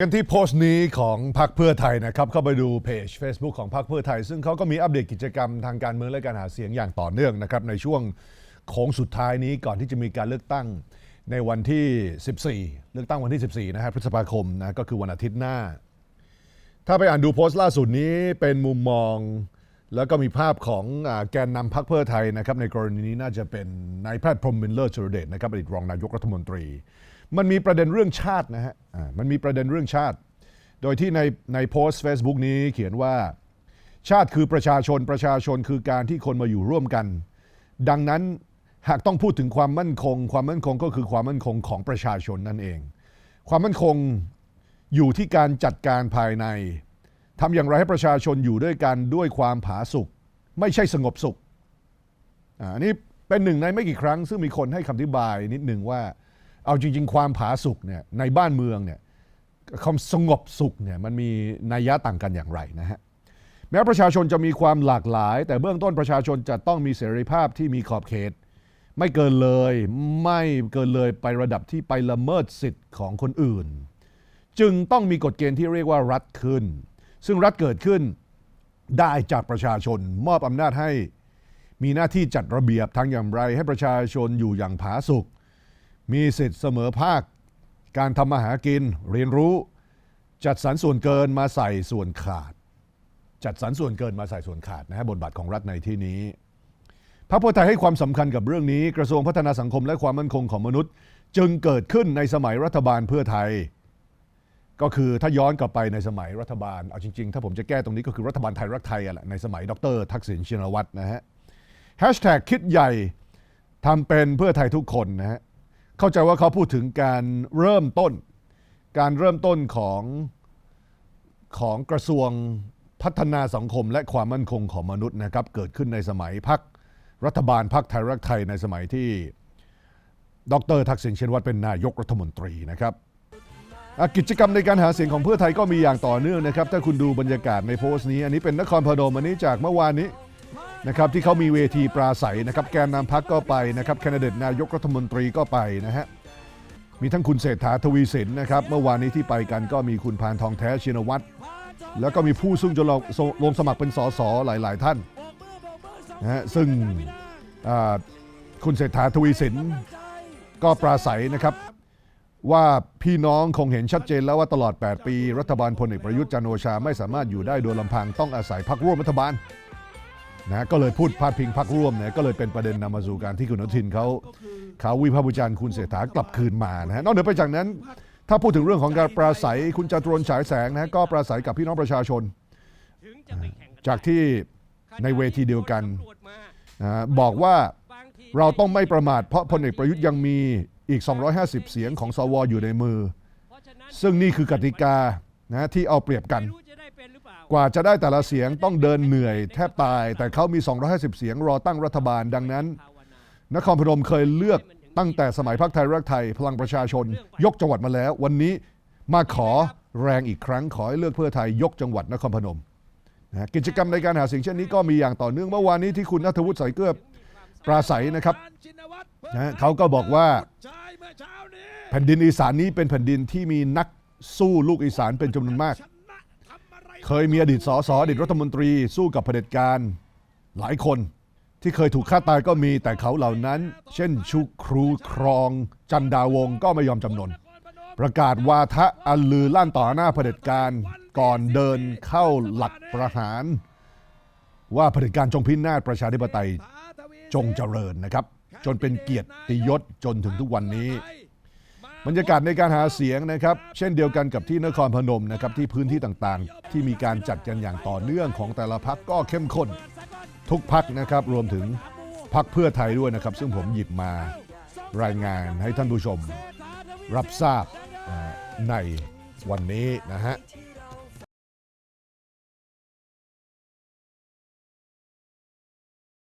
กันที่โพสต์นี้ของพรรคเพื่อไทยนะครับเข้าไปดูเพจ Facebook ของพรรคเพื่อไทย ซึ่งเขาก็มีอัปเดตกิจกรรมทางการเมืองและการหาเสียงอย่างต่อเนื่องนะครับในช่วงโค้งสุดท้ายนี้ก่อนที่จะมีการเลือกตั้งในวันที่ 14 เลือกตั้งวันที่ 14นะฮะพฤษภาคมนะก็คือวันอาทิตย์หน้า ถ้าไปอ่านดูโพสต์ล่าสุดนี้เป็นมุมมอง แล้วก็มีภาพของแกนนำพรรคเพื่อไทยนะครับในกรณีนี้น่าจะเป็นนายแพทย์พรหมมินเลอร์ชรเดชนะครับอดีตรองนายกรัฐมนตรี มันมีประเด็นเรื่องชาตินะฮะมันมีประเด็นเรื่องชาติ โดยที่ในในโพสต์ Facebook นี้เขียนว่า ชาติคือประชาชนประชาชนคือการที่คนมาอยู่ร่วมกัน ดังนั้นหากต้องพูดถึงความมั่นคง ความมั่นคงก็คือความมั่นคงของประชาชนนั่นเอง ความมั่นคงอยู่ที่การจัดการภายใน ทำอย่างไรให้ประชาชนอยู่ด้วยกันด้วยความผาสุกไม่ใช่สงบสุขอ่าอันนี้เป็นหนึ่งในไม่กี่ครั้ง ซึ่งมีคนให้คำอธิบายนิดหนึ่งว่า เอาจริง ๆ ความผาสุกเนี่ยในบ้านเมืองเนี่ยความสงบสุขเนี่ยมันมีนัยยะต่างกันอย่างไรนะฮะแม้ประชาชนจะมีความหลากหลาย แต่เบื้องต้นประชาชนจะต้องมีเสรีภาพที่มีขอบเขต ไม่เกินเลยไม่เกินเลยไประดับที่ไปละเมิดสิทธิ์ของคนอื่น จึงต้องมีกฎเกณฑ์ที่เรียกว่ารัฐขึ้น ซึ่งรัฐเกิดขึ้นได้จากประชาชนมอบอำนาจให้มีหน้าที่จัดระเบียบทางอย่างไร ให้ประชาชนอยู่อย่างผาสุกมีสิทธิ์เสมอภาค การทำมาหากินเรียนรู้ จัดสรรส่วนเกินมาใส่ส่วนขาด จัดสรรส่วนเกินมาใส่ส่วนขาดนะฮะบทบาทของรัฐในที่นี้พรรคเพื่อไทยให้ความสำคัญกับเรื่องนี้ กระทรวงพัฒนาสังคมและความมั่นคงของมนุษย์ จึงเกิดขึ้นในสมัยรัฐบาลเพื่อไทย ก็คือถ้าย้อนกลับไปในสมัยรัฐบาล เอาจริงๆ ถ้าผมจะแก้ตรงนี้ก็คือรัฐบาลไทยรักไทยอะแหละในสมัยดร ทักษิณชินวัตรนะฮะแฮชแท็กคิดใหญ่ทำเป็นเพื่อไทยทุกคนนะฮะเข้าใจว่าเขาพูดถึงการเริ่มต้น การเริ่มต้นของของกระทรวงพัฒนาสังคมและความมั่นคงของมนุษย์นะครับเกิดขึ้นในสมัยพักรัฐบาลพักไทยรักไทยในสมัยที่ ดรทักษิณชินวัตรเป็นนายกรัฐมนตรีนะครับ กิจกรรมในการหาเสียงของเพื่อไทยก็มีอย่างต่อเนื่องนะครับ ถ้าคุณดูบรรยากาศในโพสต์นี้ อันนี้เป็นนครพนมอันนี้จากเมื่อวานนี้นะครับที่เขามีเวทีปราศัยนะครับแกนนำพักก็ไปนะครับแคนดิเดตนายกรัฐมนตรีก็ไปนะฮะมีทั้งคุณเศรษฐาทวีสินนะครับเมื่อวานนี้ที่ไปกันก็มีคุณพานทองแท้ชินวัตรแล้วก็มีผู้ซึ่งจะลงลงสมัครเป็นสสหลาย ๆ ท่านนะฮะซึ่งคุณเศรษฐาทวีสินก็ปราศัยนะครับ ว่าพี่น้องคงเห็นชัดเจนแล้วว่าตลอด 8 ปี รัฐบาลพลเอกประยุทธ์จันโอชาไม่สามารถอยู่ได้โดยลำพังต้องอาศัยพรรคร่วมรัฐบาลนะก็เลยพูดพาดพิงพรรคร่วมเนี่ยก็เลยเป็นประเด็นนำมาสู่การที่คุณอนุทินเขาเขาวิพากษ์วิจารณ์คุณเศรษฐากลับคืนมานะฮะนอกเหนือไปจากนั้น ถ้าพูดถึงเรื่องของการปราศัยคุณจตุรนฉายแสงนะก็ปราศัยกับพี่น้องประชาชน จากที่ในเวทีเดียวกันบอกว่า เราต้องไม่ประมาทเพราะพลเอกประยุทธ์ยังมีอีก 250 เสียงของสวอยู่ในมือ ซึ่งนี่คือกติกานะที่เอาเปรียบกัน กว่าจะได้แต่ละเสียงต้องเดินเหนื่อยแทบตาย แต่เขามี 250 เสียงรอตั้งรัฐบาลดังนั้น นครพนมเคยเลือกตั้งแต่สมัยพรรคไทยรักไทย พลังประชาชน ยกจังหวัดมาแล้ว วันนี้มาขอแรงอีกครั้งขอให้เลือกเพื่อไทยยกจังหวัดนครพนมนะกิจกรรมในการหาเสียงเช่นนี้ก็มีอย่างต่อเนื่องเมื่อวานนี้ที่คุณนัทวุฒิสายเกลือ ปราศัยนะครับนะเขาก็บอกว่าแผ่นดินอีสานนี้เป็นแผ่นดินที่มีนักสู้ลูกอีสานเป็นจำนวนมาก เคยมีอดีตสสอดีตรัฐมนตรีสู้กับเผด็จการหลายคนที่เคยถูกฆ่าตายก็มีแต่เขาเหล่านั้น เช่นชุครูครอง จันดาวงศ์ก็ไม่ยอมจำนน ประกาศวาทะอันลือลั่นต่อหน้าเผด็จการก่อนเดินเข้าหลักประหาร ว่าเผด็จการจงพินาศประชาธิปไตย จงเจริญนะครับ จนเป็นเกียรติยศจนถึงทุกวันนี้ บรรยากาศในการหาเสียงนะครับ เช่นเดียวกันกับที่นครพนมนะครับที่พื้นที่ต่างๆ ที่มีการจัดกันอย่างต่อเนื่องของแต่ละพักก็เข้มข้น ทุกพักนะครับรวมถึงพักเพื่อไทยด้วยนะครับ ซึ่งผมหยิบมารายงานให้ท่านผู้ชม รับทราบในวันนี้นะฮะ